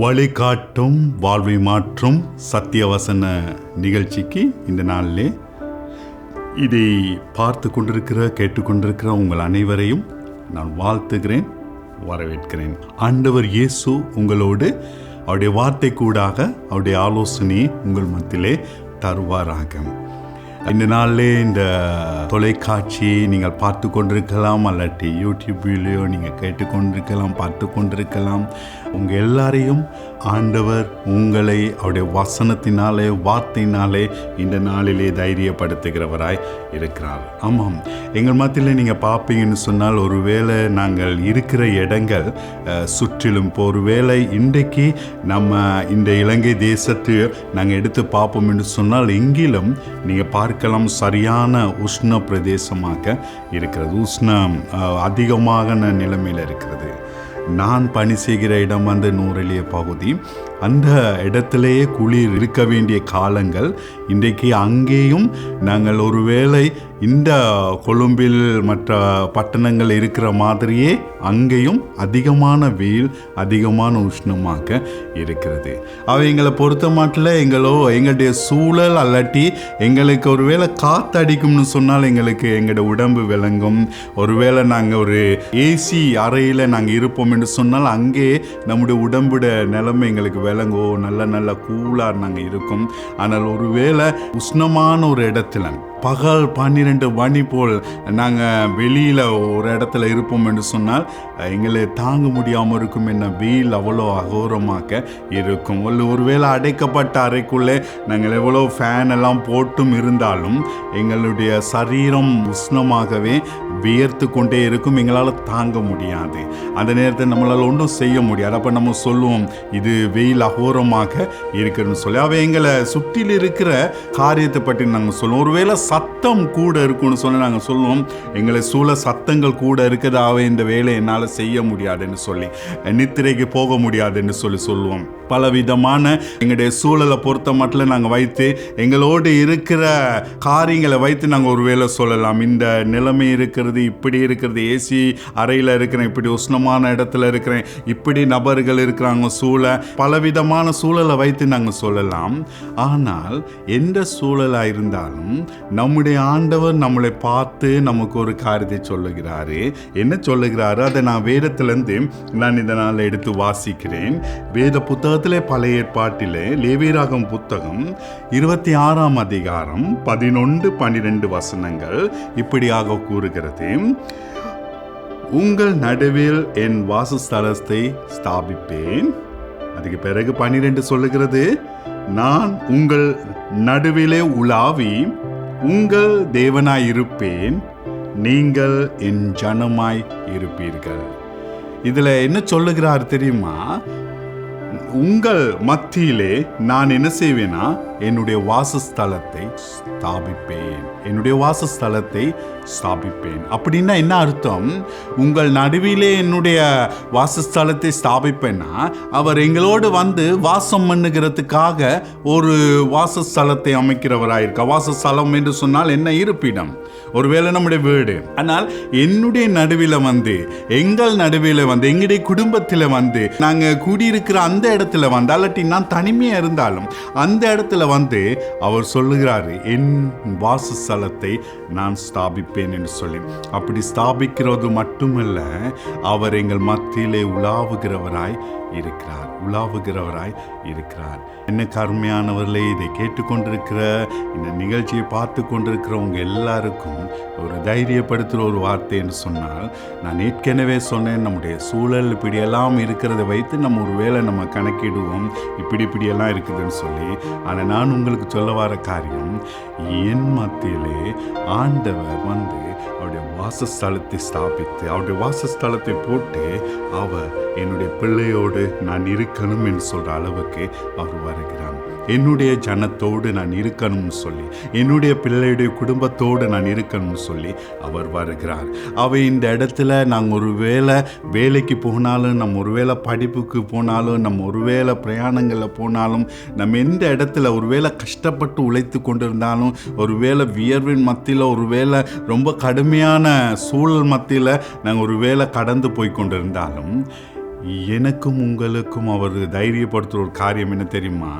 வழிகாட்டும் வாழ்வை மாற்றும் சத்தியவசன நிகழ்ச்சிக்கு இந்த நாளிலே இதை பார்த்து கொண்டிருக்கிற கேட்டுக்கொண்டிருக்கிற உங்கள் அனைவரையும் நான் வாழ்த்துகிறேன் வரவேற்கிறேன். ஆண்டவர் இயேசு உங்களோடு அவருடைய வார்த்தை கூடாக அவருடைய ஆலோசனையை உங்கள் மத்தியிலே தருவாராக. இந்த நாளிலே இந்த தொலைக்காட்சி நீங்கள் பார்த்து கொண்டிருக்கலாம் அல்லாட்டி யூடியூப்லேயோ நீங்கள் கேட்டுக்கொண்டிருக்கலாம் பார்த்து கொண்டிருக்கலாம். உங்கள் எல்லாரையும் ஆண்டவர் உங்களை அவருடைய வசனத்தினாலே வார்த்தையினாலே இந்த நாளிலே தைரியப்படுத்துகிறவராய் இருக்கிறார். ஆமாம். எங்கள் மத்தியில் நீங்கள் பார்ப்பீங்கன்னு சொன்னால் ஒருவேளை நாங்கள் இருக்கிற இடங்கள் சுற்றிலும் இப்போ ஒருவேளை இன்றைக்கு நம்ம இந்த இலங்கை தேசத்தை நாங்கள் எடுத்து பார்ப்போம் என்று சொன்னால் எங்கிலும் நீங்கள் பார்க்க பார்க்கலாம் சரியான உஷ்ண பிரதேசமாக இருக்கிறது. உஷ்ணம் அஹ், அதிகமான நிலைமையில் இருக்கிறது. நான் பணி செய்கிற இடம் வந்து நூறலிய பகுதி. அந்த இடத்திலேயே குளிர் இருக்க வேண்டிய காலங்கள் இன்றைக்கு அங்கேயும் நாங்கள் ஒருவேளை இந்த கொழும்பில் மற்ற பட்டணங்கள் இருக்கிற மாதிரியே அங்கேயும் அதிகமான வெயில் அதிகமான உஷ்ணமாக இருக்கிறது. அவை எங்களை பொறுத்த மாட்டில் எங்களோ எங்களுடைய சூழல் அல்லாட்டி எங்களுக்கு ஒருவேளை காத்தடிக்கும்னு சொன்னால் எங்களுக்கு எங்களோட உடம்பு விளங்கும். ஒருவேளை நாங்கள் ஒரு ஏசி அறையில் நாங்கள் இருப்போம் என்று சொன்னால் அங்கே நம்முடைய உடம்புட நிலைமை எங்களுக்கு விலங்கோ நல்ல நல்ல கூலாக நாங்கள் இருக்கும். ஆனால் ஒருவேளை உஷ்ணமான ஒரு இடத்துல பகல் பன்னிரெண்டு மணி போல் நாங்கள் வெளியில் ஒரு இடத்துல இருப்போம் என்று சொன்னால் எங்களை தாங்க முடியாமல் இருக்கும் என்ன வெயில் அவ்வளோ அகோரமாக இருக்கும். ஒரு ஒருவேளை அடைக்கப்பட்ட அறைக்குள்ளே நாங்கள் எவ்வளோ ஃபேன் எல்லாம் போட்டும் இருந்தாலும் எங்களுடைய சரீரம் உஷ்ணமாகவே வியர்த்து கொண்டே இருக்கும். எங்களால் தாங்க முடியாது. அந்த நேரத்தில் நம்மளால் ஒன்றும் செய்ய முடியாது. அப்போ நம்ம சொல்லுவோம் இது வெயில் அகோரமாக இருக்குன்னு சொல்லி. அவை எங்களை சுற்றில் இருக்கிற காரியத்தை பற்றி நாங்கள் சொல்லுவோம். ஒருவேளை சத்தம் கூட இருக்கும்னு சொல்லி நாங்கள் சொல்லுவோம். எங்களை சூழ சத்தங்கள் கூட இருக்கிறதாவே இந்த வேலையை என்னால் செய்ய முடியாதுன்னு சொல்லி நித்திரைக்கு போக முடியாதுன்னு சொல்லி சொல்லுவோம். பல விதமான எங்களுடைய சூழலை பொறுத்த மட்டும் நாங்கள் வைத்து எங்களோடு இருக்கிற காரியங்களை வைத்து நாங்கள் ஒரு வேலை சொல்லலாம். இந்த நிலைமை இருக்கிறது இப்படி இருக்கிறது ஏசி அறையில் இருக்கிறேன் இப்படி உஷ்ணமான இடத்துல இருக்கிறேன் இப்படி நபர்கள் இருக்கிறாங்க சூழ பலவிதமான சூழலை வைத்து நாங்கள் சொல்லலாம். ஆனால் எந்த சூழலாக இருந்தாலும் நம்முடைய ஆண்டவர் நம்மளை பார்த்து நமக்கு ஒரு காரியத்தை சொல்லுகிறாரு. என்ன சொல்லுகிறாரு? அதை நான் வேதத்திலேருந்து நான் இதனால் எடுத்து வாசிக்கிறேன். வேத புத்தகத்திலே பழைய ஏற்பாட்டிலே லேவியராகம் புத்தகம் இருபத்தி ஆறாம் அதிகாரம் பதினொன்று பன்னிரெண்டு வசனங்கள் இப்படியாக கூறுகிறது. உங்கள் நடுவில் என் வாசஸ்தலத்தை ஸ்தாபிப்பேன். அதுக்கு பிறகு பன்னிரெண்டு சொல்லுகிறது. நான் உங்கள் நடுவிலே உலாவி உங்கள் தேவனாய் இருப்பேன் நீங்கள் என் ஜனமாய் இருப்பீர்கள். இதில் என்ன சொல்லுகிறார் தெரியுமா? உங்கள் மத்தியிலே நான் என்ன செய்வேனா? என்னுடைய வாசஸ்தலத்தை ஸ்தாபிப்பேன். என்னுடைய வாசஸ்தலத்தை ஸ்தாபிப்பேன். அப்படின்னா என்ன அர்த்தம்? உங்கள் நடுவிலே என்னுடைய வாசஸ்தலத்தை ஸ்தாபிப்பேன்னா அவர் எங்களோடு வந்து வாசம் பண்ணுகிறதுக்காக ஒரு வாசஸ்தலத்தை அமைக்கிறவராயிருக்க. வாசஸ்தலம் என்று சொன்னால் என்ன? இருப்பிடம். ஒருவேளை நம்முடைய வீடு. ஆனால் என்னுடைய நடுவில் வந்து எங்கள் நடுவில் வந்து எங்களுடைய குடும்பத்தில் வந்து நாங்கள் கூடியிருக்கிற அந்த இடத்துல வந்து அல்லாட்டி நான் தனிமையாக இருந்தாலும் அந்த இடத்துல வந்து அவர் சொல்லுகிறாரு என் வாசஸ்தலத்தை நான் ஸ்தாபிப்பேன் என்று சொல்லி. அப்படி ஸ்தாபிக்கிறது மட்டுமல்ல அவர் எங்கள் மத்தியிலே உலாவுகிறவராய் இருக்கிறார் உலாவுகிறவராய் இருக்கிறார். என்ன கருமையானவர்களே இதை கேட்டுக்கொண்டிருக்கிற இந்த நிகழ்ச்சியை பார்த்து கொண்டிருக்கிறவங்க எல்லாருக்கும் ஒரு தைரியப்படுத்துகிற ஒரு வார்த்தை என்று சொன்னால் நான் ஏற்கனவே சொன்னேன் நம்முடைய சூழல் இப்படியெல்லாம் இருக்கிறத வைத்து நம்ம ஒரு வேளை நம்ம கணக்கிடுவோம் இப்படி இப்படியெல்லாம் இருக்குதுன்னு சொல்லி. ஆனால் நான் உங்களுக்கு சொல்ல வர காரியம் என் மத்தியிலே ஆண்டவர் வந்து வாசஸ்தலத்தை ஸ்தாபித்து அவருடைய வாசஸ்தலத்தை போட்டு அவர் என்னுடைய பிள்ளையோடு நான் இருக்கணும் என்று சொல்கிற அளவுக்கு அவர் வருகிறார். என்னுடைய ஜனத்தோடு நான் இருக்கணும்னு சொல்லி என்னுடைய பிள்ளையுடைய குடும்பத்தோடு நான் இருக்கணும்னு சொல்லி அவர் வருகிறார். அவை இந்த இடத்துல நாங்கள் ஒரு வேளை வேலைக்கு போனாலும் நம்ம ஒரு வேளை படிப்புக்கு போனாலும் நம்ம ஒரு வேளை பிரயாணங்களில் போனாலும் நம்ம எந்த இடத்துல ஒரு வேளை கஷ்டப்பட்டு உழைத்து கொண்டிருந்தாலும் ஒரு வேளை வியர்வின் மத்தியில் ஒரு வேளை ரொம்ப கடுமையான சூழல் மத்தியில் நாங்கள் ஒரு வேளை கடந்து போய் கொண்டிருந்தாலும் எனக்கும் உங்களுக்கும் அவர் தைரியப்படுத்துகிற ஒரு காரியம் என்ன தெரியுமா?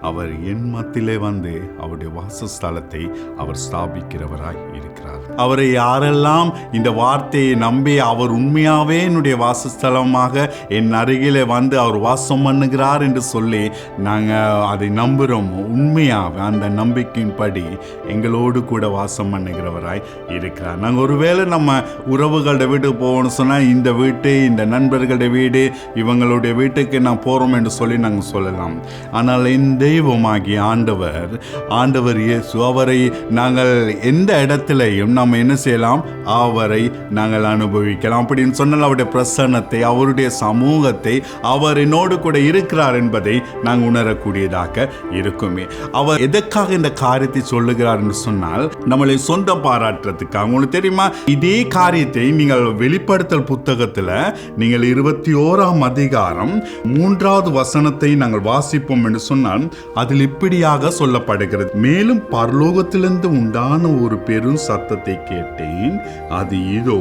அவர் என் மத்திலே வந்து அவருடைய வாசஸ்தலத்தை அவர் ஸ்தாபிக்கிறவராய் இருக்கிறார். அவரை யாரெல்லாம் இந்த வார்த்தையை நம்பி அவர் உண்மையாகவே என்னுடைய வாசஸ்தலமாக என் அருகிலே வந்து அவர் வாசம் பண்ணுகிறார் என்று சொல்லி நாங்கள் அதை நம்புகிறோம் உண்மையாக அந்த நம்பிக்கையின்படி எங்களோடு கூட வாசம் பண்ணுகிறவராய் இருக்கிறார். நாங்கள் ஒருவேளை நம்ம உறவுகளோட வீட்டுக்கு போகணும்னு சொன்னால் இந்த வீட்டு இந்த நண்பர்களுடைய வீடு இவங்களுடைய வீட்டுக்கு நான் போகிறோம் என்று சொல்லி நாங்கள் சொல்லலாம். ஆனால் என் தெய்வமாகிய ஆண்டவர் ஆண்டவர் இயேசு அவரை நாங்கள் எந்த இடத்துலையும் நாம் என்ன செய்யலாம்? அவரை நாங்கள் அனுபவிக்கலாம். அப்படின்னு சொன்னால் அவருடைய பிரசன்னத்தை அவருடைய சமூகத்தை அவர் என்னோடு கூட இருக்கிறார் என்பதை நாங்கள் உணரக்கூடியதாக இருக்குமே. அவர் எதற்காக இந்த காரியத்தை சொல்லுகிறார் என்று சொன்னால் நம்மளை சொந்தம் பாராட்டுறதுக்காக. உங்களுக்கு தெரியுமா? இதே காரியத்தை நீங்கள் வெளிப்படுத்தல் புத்தகத்தில் நீங்கள் இருபத்தி மூன்றாம் அதிகாரம் மூன்றாவது வசனத்தை நாங்கள் வாசிப்போம் என்று சொன்னால் அதில் இப்படியாக சொல்லப்படுகிறது. மேலும் பரலோகத்திலிருந்து உண்டான ஒரு பெரும் சத்தத்தை கேட்டேன். அது இதோ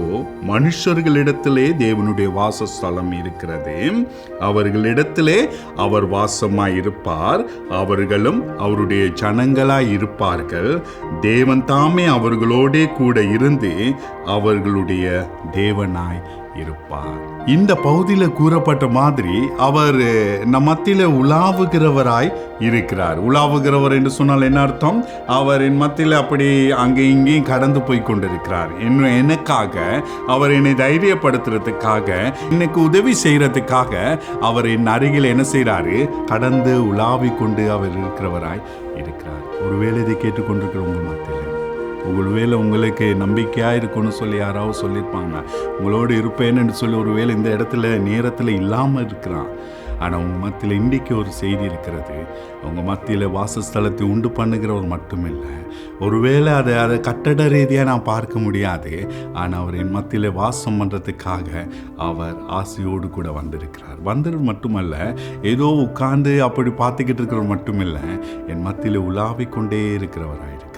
மனுஷர்களிடத்திலே தேவனுடைய வாசஸ்தலம் இருக்கிறது. அவர்களிடத்திலே அவர் வாசமாய் இருப்பார் அவர்களும் அவருடைய ஜனங்களாய் இருப்பார்கள். தேவன் தாமே அவர்களோடே கூட இருந்து அவர்களுடைய தேவனாய் இருப்பார். இந்த பகுதியில் கூறப்பட்ட மாதிரி அவர் நம் மத்தியில் உலாவுகிறவராய் இருக்கிறார். உலாவுகிறவர் என்று சொன்னால் என்ன அர்த்தம்? அவர் என் மத்தியில் அப்படி அங்கே இங்கேயும் கடந்து போய் கொண்டிருக்கிறார். இன்னும் எனக்காக அவர் என்னை தைரியப்படுத்துறதுக்காக எனக்கு உதவி செய்கிறதுக்காக அவர் என் அருகில் என்ன செய்கிறாரு கடந்து உலாவி கொண்டு அவர் இருக்கிறவராய் இருக்கிறார். ஒருவேளை இதை கேட்டுக்கொண்டிருக்கிற உங்கள் மத்தியில் உங்கள் வேலை உங்களுக்கு நம்பிக்கையாக இருக்கும்னு சொல்லி யாராவது சொல்லியிருப்பாங்க. உங்களோடு இருப்பேன்னு சொல்லி ஒரு வேளை இந்த இடத்துல நேரத்தில் இல்லாமல் இருக்கிறான். ஆனால் உங்கள் மத்தியில் இன்றைக்கு ஒரு செய்தி இருக்கிறது. உங்கள் மத்தியில் வாசஸ்தலத்தை உண்டு பண்ணுகிறவர் மட்டும் இல்லை ஒருவேளை அதை அதை கட்டட ரீதியாக நான் பார்க்க முடியாது. ஆனால் அவர் என் மத்தியில் வாசம் பண்ணுறதுக்காக அவர் ஆசையோடு கூட வந்திருக்கிறார். வந்தது மட்டுமல்ல ஏதோ உட்கார்ந்து அப்படி பார்த்துக்கிட்டு இருக்கிறவர் மட்டும் இல்லை என் மத்தியில் உலாவிக் கொண்டே இருக்கிறவராயிருக்கிறார்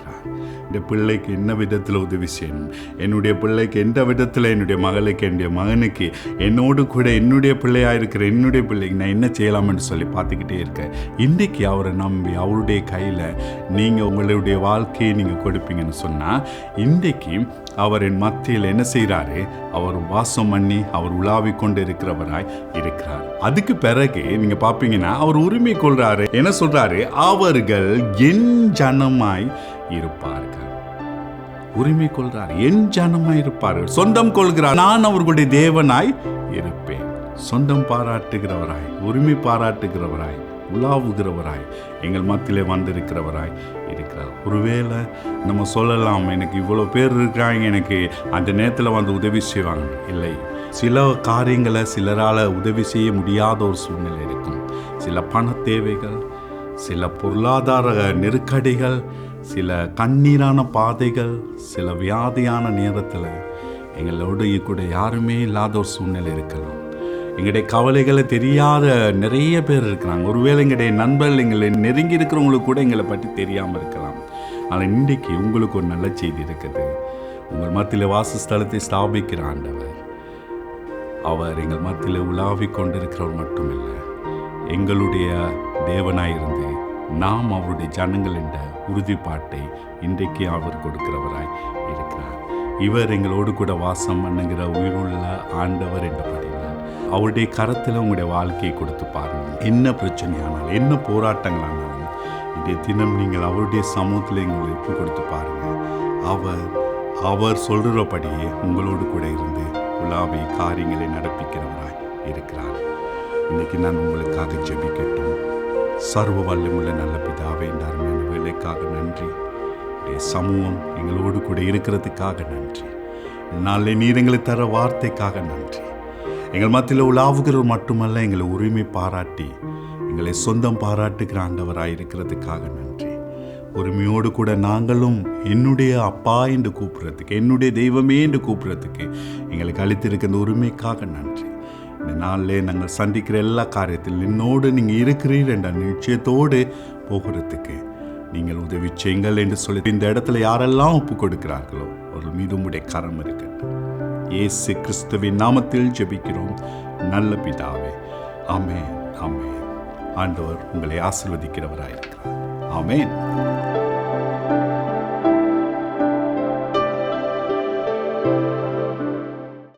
இந்த பிள்ளைக்கு என்ன விதத்தில் உதவி செய்யணும்? என்னுடைய பிள்ளைக்கு எந்த விதத்தில் என்னுடைய மகளுக்கு என்னுடைய மகனுக்கு என்னோடு கூட என்னுடைய பிள்ளையாக இருக்கிற என்னுடைய பிள்ளைக்கு நான் என்ன செய்யலாம்னு சொல்லி பார்த்துக்கிட்டே இருக்கேன். இன்றைக்கு அவரை நம்பி அவருடைய கையில் நீங்கள் உங்களுடைய வாழ்க்கையை நீங்கள் கொடுப்பீங்கன்னு சொன்னால் இன்றைக்கு அவர் என் மத்தியில் என்ன செய்கிறாரு அவர் வாசம் பண்ணி அவர் உலாவிக் கொண்டு இருக்கிறவராய் இருக்கிறார். அதுக்கு பிறகு நீங்கள் பார்ப்பீங்கன்னா அவர் உரிமை கொள்கிறாரு என்ன சொல்கிறாரு அவர்கள் என் ஜனமாய் இருப்பார்கள். உரிமை கொள்கிறார். என் ஜனமாய் இருப்பார்கள். சொந்தம் கொள்கிறார். நான் அவர்களுடைய தேவனாய் இருப்பேன். சொந்தம் பாராட்டுகிறவராய் உரிமை பாராட்டுகிறவராய் உலாவுகிறவராய் எங்கள் மத்தியிலே வந்திருக்கிறவராய் இருக்கிறார். ஒருவேளை நம்ம சொல்லலாம் எனக்கு இவ்வளோ பேர் இருக்கிறாங்க எனக்கு அந்த நேரத்தில் வந்து உதவி செய்வாங்க. இல்லை. சில காரியங்களை சிலரால் உதவி செய்ய முடியாத ஒரு சூழ்நிலை இருக்கும். சில பண தேவைகள் சில பொருளாதார நெருக்கடிகள் சில கண்ணீரான பாதைகள் சில வியாதியான நேரத்தில் எங்களோடு கூட யாருமே இல்லாத ஒரு சூழ்நிலை இருக்கலாம். எங்களுடைய கவலைகளை தெரியாத நிறைய பேர் இருக்கிறாங்க. ஒருவேளை எங்களுடைய நண்பர்கள் எங்களை நெருங்கி இருக்கிறவங்களுக்கு கூட எங்களை பற்றி தெரியாமல் இருக்கலாம். ஆனால் இன்றைக்கு உங்களுக்கு ஒரு நல்ல செய்தி இருக்குது. உங்கள் மத்தியில் வாசஸ்தலத்தை ஸ்தாபிக்கிற ஆண்டவர். அவர் எங்கள் மத்தியில் உலாவிக் கொண்டிருக்கிறவர் மட்டுமில்லை. எங்களுடைய தேவனாயிருந்து நாம் அவருடைய ஜனங்கள் என்ற உறுதிப்பாட்டை இன்றைக்கு அவர் கொடுக்கிறவராய் இருக்கிறார். இவர் எங்களோடு கூட வாசம் பண்ணுங்கிற உயிருள்ள ஆண்டவர் என்று என்றபடினால் அவருடைய கரத்தில் உங்களுடைய வாழ்க்கையை கொடுத்து பாருங்கள். என்ன பிரச்சனையானாலும் என்ன போராட்டங்களானாலும் இன்றைய தினம் நீங்கள் அவருடைய சமூகத்தில் எங்களை ஒப்பு கொடுத்து பாருங்கள். அவர் அவர் சொல்கிறபடியே உங்களோடு கூட இருந்து உலாவி காரியங்களை நடப்பிக்கிறவராய் இருக்கிறார். இன்னைக்கு நான் உங்களுக்காக ஜெபிக்கட்டும். சர்வ வல்லமுள்ள நல்ல பிதாவே இந்த வேலைக்காக நன்றி. உடைய சமூகம் எங்களோடு கூட இருக்கிறதுக்காக நன்றி. நாளை நீர் எங்களை தர வார்த்தைக்காக நன்றி. எங்கள் மத்தியில் உலாவுகிறவர் மட்டுமல்ல எங்களை உரிமை பாராட்டி எங்களை சொந்தம் பாராட்டுகிற ஆண்டவராக இருக்கிறதுக்காக நன்றி. உரிமையோடு கூட நாங்களும் என்னுடைய அப்பா என்று கூப்பிட்றதுக்கு என்னுடைய தெய்வமே என்று கூப்பிட்றதுக்கு எங்களுக்கு அளித்திருக்க இந்த உரிமைக்காக நன்றி. இந்த நாளிலே நாங்கள் சந்திக்கிற எல்லா காரியத்திலும் என்னோடு நீங்கள் இருக்கிறீர் என்ற நிச்சயத்தோடு போகிறதுக்கு நீங்கள் உதவி செய்யுங்கள் என்று சொல்லி இந்த இடத்துல யாரெல்லாம் ஒப்பு கொடுக்கிறார்களோ அவர்கள் மீது உடைய கரம் இருக்கட்டும் இயேசு கிறிஸ்துவின் நாமத்தில் ஜெபிக்கிறோம். நல்ல பிதாவே ஆமே ஆமே ஆண்டவர் உங்களை ஆசிர்வதிக்கிறவராயிருக்கிறார். ஆமேன்.